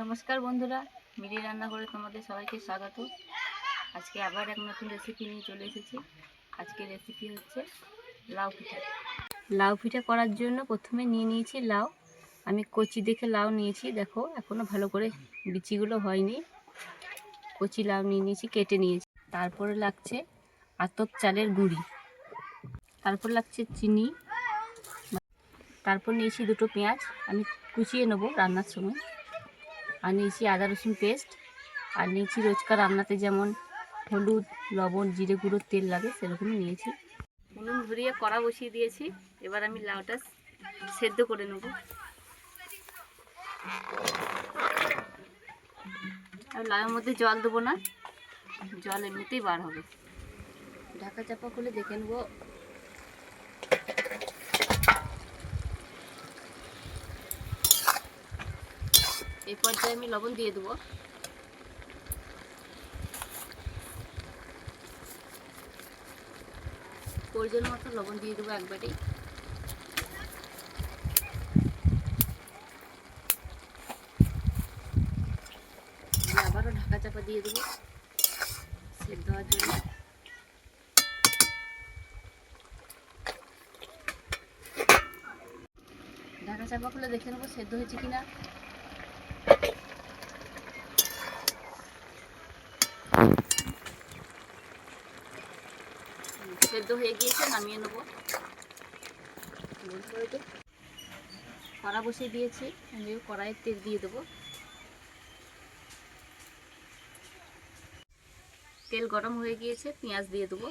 নমস্কার বন্ধুরা, মিলি রান্না করে তোমাদের সবাইকে স্বাগত। আজকে আবার এক নতুন রেসিপি নিয়ে চলে এসেছি। আজকে রেসিপি হচ্ছে লাউ পিঠা। লাউ পিঠা করার জন্য প্রথমে নিয়ে নিয়েছি লাউ। আমি কচি দেখে লাউ নিয়েছি, দেখো এখনও ভালো করে বিচিগুলো হয়নি। কচি লাউ নিয়ে নিয়েছি, কেটে নিয়েছি। তারপরে লাগছে আতপ চালের গুঁড়ি। তারপর লাগছে চিনি। তারপর নিয়েছি দুটো পেঁয়াজ। আমি কুচিয়ে নেব রান্নার সময়। আর নিয়েছি আদা রসুন পেস্ট। আর নিয়েছি রোজকার রান্নাতে যেমন হলুদ লবণ জিরে গুঁড়ো তেল লাগে সেরকমই নিয়েছি। উনুন ধরিয়ে কড়া বসিয়ে দিয়েছি। এবার আমি লাউটা সেদ্ধ করে নেব। আর লাউয়ের মধ্যে জল দেবো না। জল এমনিতেই বার হবে। ঢাকা চাপা খুলে দেখে নেব। এই পর্যায়ে আমি লবণ দিয়ে দেবো। প্রয়োজন মতো লবণ দিয়ে দেবো একবারেই আবারও ঢাকা চাপা দিয়ে দেবো সেদ্ধ হওয়ার জন্য। ঢাকা চাপা খুলে দেখে নেব সেদ্ধ হয়েছে কিনা। সেদ্ধ হয়ে গিয়েছে, নামিয়ে নেব। কড়া বসিয়ে দিয়েছি, আমি কড়াইয়ের তেল দিয়ে দেবো। তেল গরম হয়ে গিয়েছে, পেঁয়াজ দিয়ে দেবো।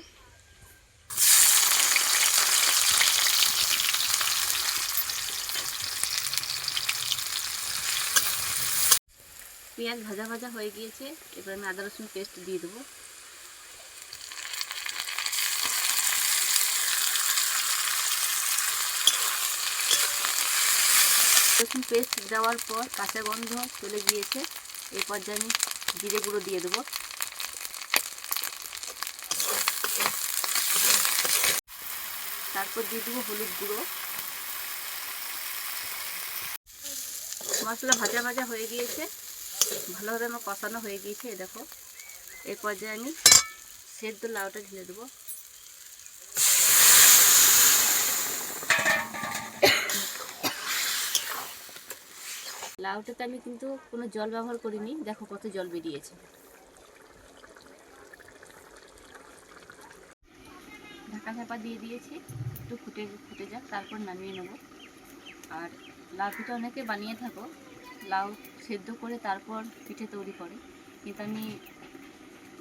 পেঁয়াজ ভাজা ভাজা হয়ে গিয়েছে, এবার আমি আদা রসুন পেস্ট দিয়ে দেবো। রসুন পেস্ট দেওয়ার পর কাঁচা গন্ধ চলে গিয়েছে এই পর্যায়ে আমি জিরে গুঁড়ো দিয়ে দেবো। তারপর দিয়ে দেবো হলুদ গুঁড়ো। মশলা ভাজা ভাজা হয়ে গিয়েছে, ভালোভাবে আমার কষানো হয়ে গিয়েছে দেখো। এই পর্যায়ে আমি সেদ্ধ লাউটা ঢেলে দেবো। লাউটাতে আমি কিন্তু কোনো জল ব্যবহার করিনি। দেখো কত জল বেরিয়েছে। ঢাকা ঝাপা দিয়ে দিয়েছি। একটু ফুটে ফুটে যাক, তারপর নামিয়ে নেব। আর লাউ পিঠা অনেকে বানিয়ে থাকো। লাউ সেদ্ধ করে তারপর পিঠে তৈরি করে। কিন্তু আমি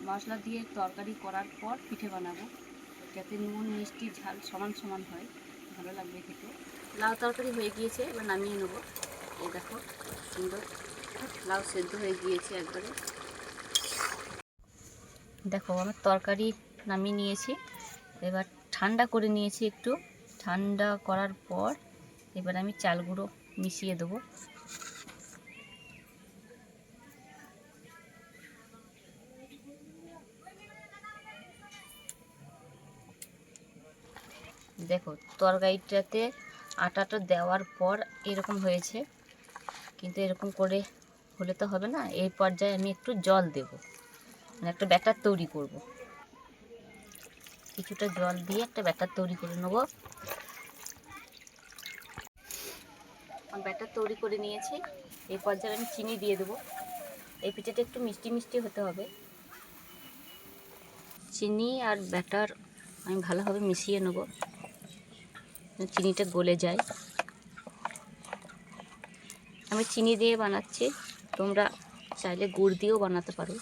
মশলা দিয়ে তরকারি করার পর পিঠে বানাবো। যাতে নুন, মিষ্টি, ঝাল সমান সমান হয়। ভালো লাগবে খেতে। লাউ তরকারি হয়ে গিয়েছে, এবার নামিয়ে নেব। এই দেখো, সুন্দর। লাউ সেদ্ধ হয়ে গিয়েছে একবারে। দেখো, আমার তরকারি নামিয়ে নিয়েছি। এবার ঠান্ডা করে নিয়েছি একটু। ঠান্ডা করার পর এবার আমি চাল গুঁড়ো মিশিয়ে দেবো। দেখো, তরকারিটাতে আটাটা দেওয়ার পর এরকম হয়েছে। কিন্তু এরকম করে হলে তো হবে না। এই পর্যায়ে আমি একটু জল দেব। মানে একটা ব্যাটার তৈরি করব। কিছুটা জল দিয়ে একটা ব্যাটার তৈরি করে নেব। ব্যাটার তৈরি করে নিয়েছি। এই পর্যায়ে আমি চিনি দিয়ে দেবো। এই পিঠাটা একটু মিষ্টি মিষ্টি হতে হবে। চিনি আর ব্যাটার আমি ভালোভাবে মিশিয়ে নেব। চিনিটা গলে যায়। আমি চিনি দিয়ে বানাচ্ছি। তোমরা চাইলে গুড় দিয়েও বানাতে পারো।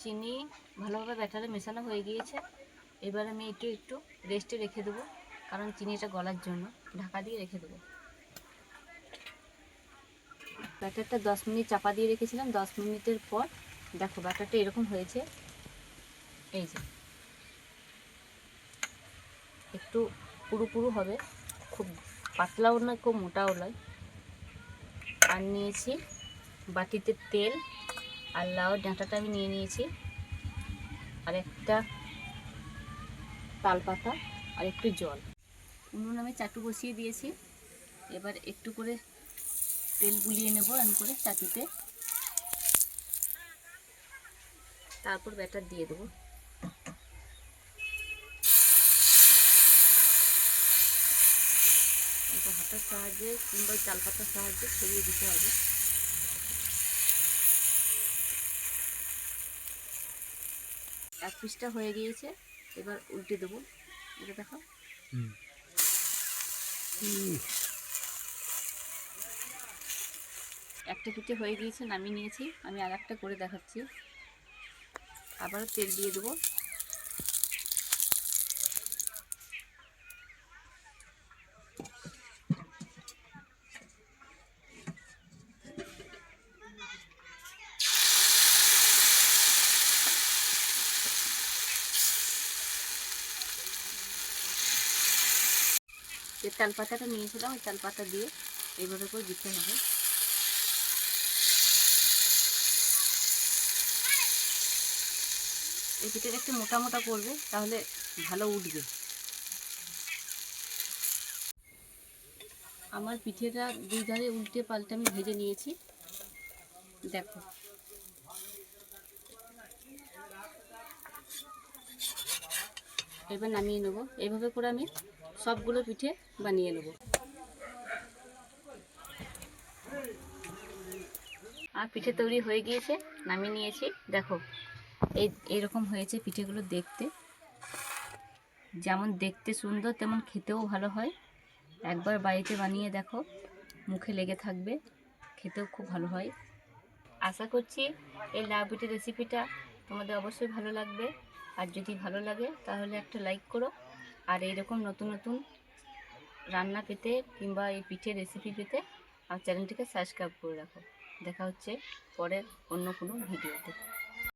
চিনি ভালোভাবে ব্যাটারে মেশানো হয়ে গিয়েছে। এবার আমি একটু একটু রেস্টে রেখে দেবো, কারণ চিনিটা গলার জন্য। ঢাকা দিয়ে রেখে দেবো। ব্যাটারটা দশ মিনিট চাপা দিয়ে রেখেছিলাম। দশ মিনিটের পর দেখো ব্যাটারটা এরকম হয়েছে। এই যে। একটু পুরু পুরু হবে। খুব পাতলাও নয়, খুব মোটাও নয়। আর নিয়েছি বাটিতে তেল আর লাউ, ডাঁটাটা আমি নিয়ে নিয়েছি। আর একটা তালপাতা আর একটু জল। উনুন আমি চাটু বসিয়ে দিয়েছি। এবার একটু করে তেল গুলিয়ে নেব এমন করে চাটুতে। তারপর ব্যাটার দিয়ে দেবো। অল্প হাতার সাহায্যে কিংবা চাল পাতার সাহায্যে ছড়িয়ে দিতে হবে। এক পিসটা হয়ে গিয়েছে এবার উল্টে দেবো। এটা দেখো। একটা পিঠে হয়ে গিয়েছে নামিয়ে নিয়েছি। আমি আর একটা করে দেখাচ্ছি। আবার তেল দিয়ে দেবো। যে তাল পাতাটা নিয়েছিলাম, ওই তাল পাতা দিয়ে এইভাবে করে দিতে হবে। এই পিঠাটা একটু মোটা মোটা করবে, তাহলে ভালো উঠবে। আমার পিঠেটা দুই ধারে উল্টে পাল্টে আমি ভেজে নিয়েছি। দেখো। এবার নামিয়ে নেব। এইভাবে করে আমি সবগুলো পিঠে বানিয়ে নেব। আর পিঠে তৈরি হয়ে গিয়েছে, নামিয়ে নিয়েছি। দেখো, এই, এরকম হয়েছে পিঠেগুলো দেখতে। যেমন দেখতে সুন্দর, তেমন খেতেও ভালো হয়। একবার বাড়িতে বানিয়ে দেখো, মুখে লেগে থাকবে, খেতেও খুব ভালো হয়। আশা করছি এই লাউ পিঠের রেসিপিটা তোমাদের অবশ্যই ভালো লাগবে। আর যদি ভালো লাগে, তাহলে একটা লাইক করো। আর এইরকম নতুন নতুন রান্না পেতে কিংবা এই পিঠে রেসিপি পেতে আমার চ্যানেলটিকে সাবস্ক্রাইব করে রাখো। দেখা হচ্ছে পরের অন্য কোনো ভিডিওতে